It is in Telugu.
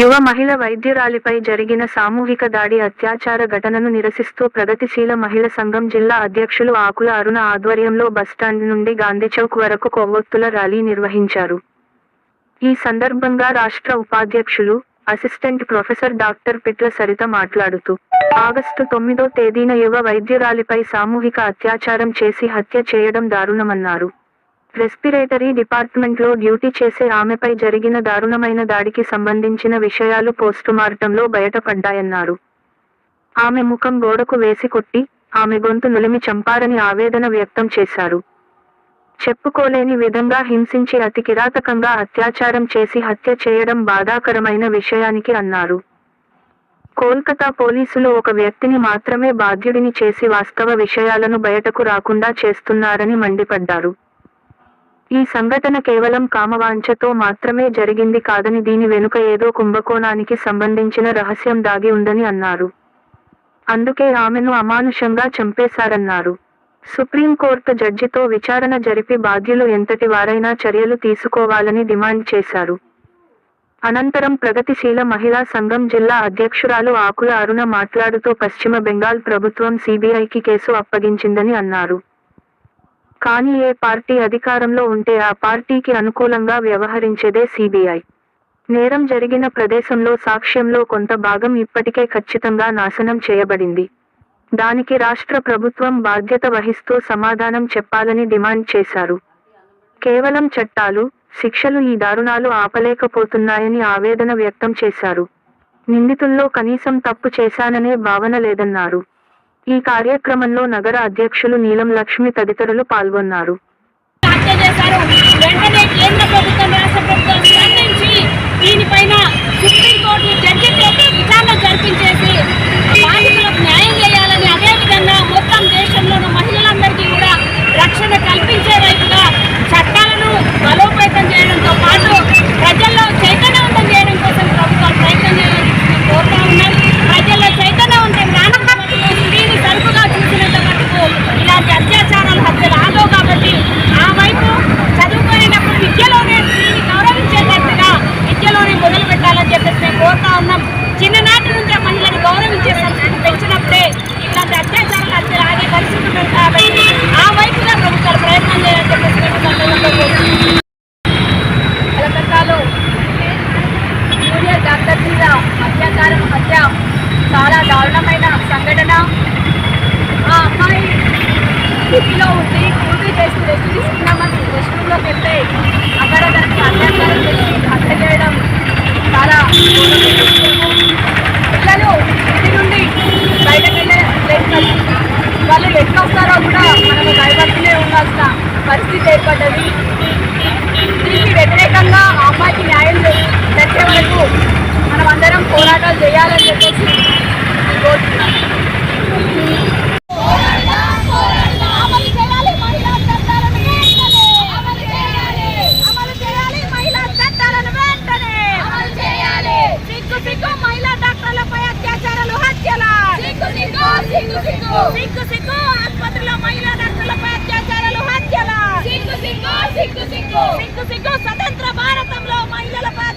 యువ మహిళ వైద్యురాలిపై జరిగిన సామూహిక దాడి అత్యాచార ఘటనను నిరసిస్తూ ప్రగతిశీల మహిళ సంఘం జిల్లా అధ్యక్షులు ఆకుల అరుణ ఆధ్వర్యంలో బస్టాండ్ నుండి గాంధీచౌక్ వరకు కొవ్వొత్తుల ర్యాలీ నిర్వహించారు. ఈ సందర్భంగా రాష్ట్ర ఉపాధ్యక్షులు assistant professor doctor Pitla Saritha మాట్లాడుతూ ఆగస్టు తొమ్మిదో తేదీన యువ వైద్యురాలిపై సామూహిక అత్యాచారం చేసి హత్య చేయడం దారుణమన్నారు. రెస్పిరేటరీ డిపార్ట్మెంట్లో డ్యూటీ చేసే ఆమెపై జరిగిన దారుణమైన దాడికి సంబంధించిన విషయాలు పోస్టుమార్టంలో బయటపడ్డాయన్నారు. ఆమె ముఖం గోడకు వేసి కొట్టి ఆమె గొంతు నులిమి చంపారని ఆవేదన వ్యక్తం చేశారు. చెప్పుకోలేని విధంగా హింసించి అతి కిరాతకంగా అత్యాచారం చేసి హత్య చేయడం బాధాకరమైన విషయానికి అన్నారు. కోల్కతా పోలీసులు ఒక వ్యక్తిని మాత్రమే బాధ్యుడిని చేసి వాస్తవ విషయాలను బయటకు రాకుండా చేస్తున్నారని మండిపడ్డారు. ఈ సంఘటన కేవలం కామవాంఛతో మాత్రమే జరిగింది కాదని దీని వెనుక ఏదో కుంభకోణానికి సంబంధించిన రహస్యం దాగి ఉందని అన్నారు. అందుకే ఆమెను అమానుషంగా చంపేశారన్నారు. సుప్రీంకోర్టు జడ్జితో విచారణ జరిపి బాధ్యులు ఎంతటి వారైనా చర్యలు తీసుకోవాలని డిమాండ్ చేశారు. అనంతరం ప్రగతిశీల మహిళా సంఘం జిల్లా అధ్యక్షురాలు ఆకుల అరుణ మాట్లాడుతూ పశ్చిమ బెంగాల్ ప్రభుత్వం సిబిఐకి కేసు అప్పగించిందని అన్నారు. కానీ ఏ పార్టీ అధికారంలో ఉంటే ఆ పార్టీకి అనుకూలంగా వ్యవహరించేదే సిబిఐ. నేరం జరిగిన ప్రదేశంలో సాక్ష్యంలో కొంత భాగం ఇప్పటికే ఖచ్చితంగా నాశనం చేయబడింది. దానికి రాష్ట్ర ప్రభుత్వం బాధ్యత వహిస్తూ సమాధానం చెప్పాలని డిమాండ్ చేశారు. కేవలం చట్టాలు శిక్షలు ఈ దారుణాలు ఆపలేకపోతున్నాయని ఆవేదన వ్యక్తం చేశారు. నిందితుల్లో కనీసం తప్పు చేశాననే భావన లేదన్నారు. ఈ కార్యక్రమంలో నగర అధ్యక్షులు నీలం లక్ష్మి తదితరులు పాల్గొన్నారు. వెంటనే అత్యాచారం హత్య. చాలా దారుణమైన సంఘటన. ఆ అమ్మాయి స్థితిలో ఉంది డ్యూటీ చేసి రెస్ట్ తీసుకున్నామని రెస్ట్ రూమ్లోకి వెళ్తే అక్కడ దానికి అత్యాచారం చేసి హత్య చేయడం చాలా పిల్లలు ఇంటి నుండి బయటకు వెళ్ళే వాళ్ళు ఎట్లా వస్తారో కూడా మనము భయపడుతూనే ఉండాల్సిన పరిస్థితి ఏర్పడ్డది దీనికి వ్యతిరేకంగా ఆ అమ్మాయికి న్యాయం చేసి తెచ్చే వరకు మనం అందరం పోరాటాలు చేయాలని చెప్పేసి కోరుతున్నాం అమలు చేయాలి మహిళా చట్టాలను వెంటనే అమలు చేయాలి అమలు చేయాలి మహిళా చట్టాలను వెంటనే అమలు చేయాలి సిగ్గు సిగ్గు మహిళా డాక్టర్లపై అత్యాచారాలు హత్యల సిగ్గు సిగ్గు సిగ్గు సిగ్గు సిగ్గు. ఆసుపత్రిలో మహిళా డాక్టర్లపై అత్యాచారాలు హత్యల. సిగ్గు సిగ్గు సిగ్గు సిగ్గు. సిగ్గు సిగ్గు. స్వతంత్ర భారతంలో మహిళలపై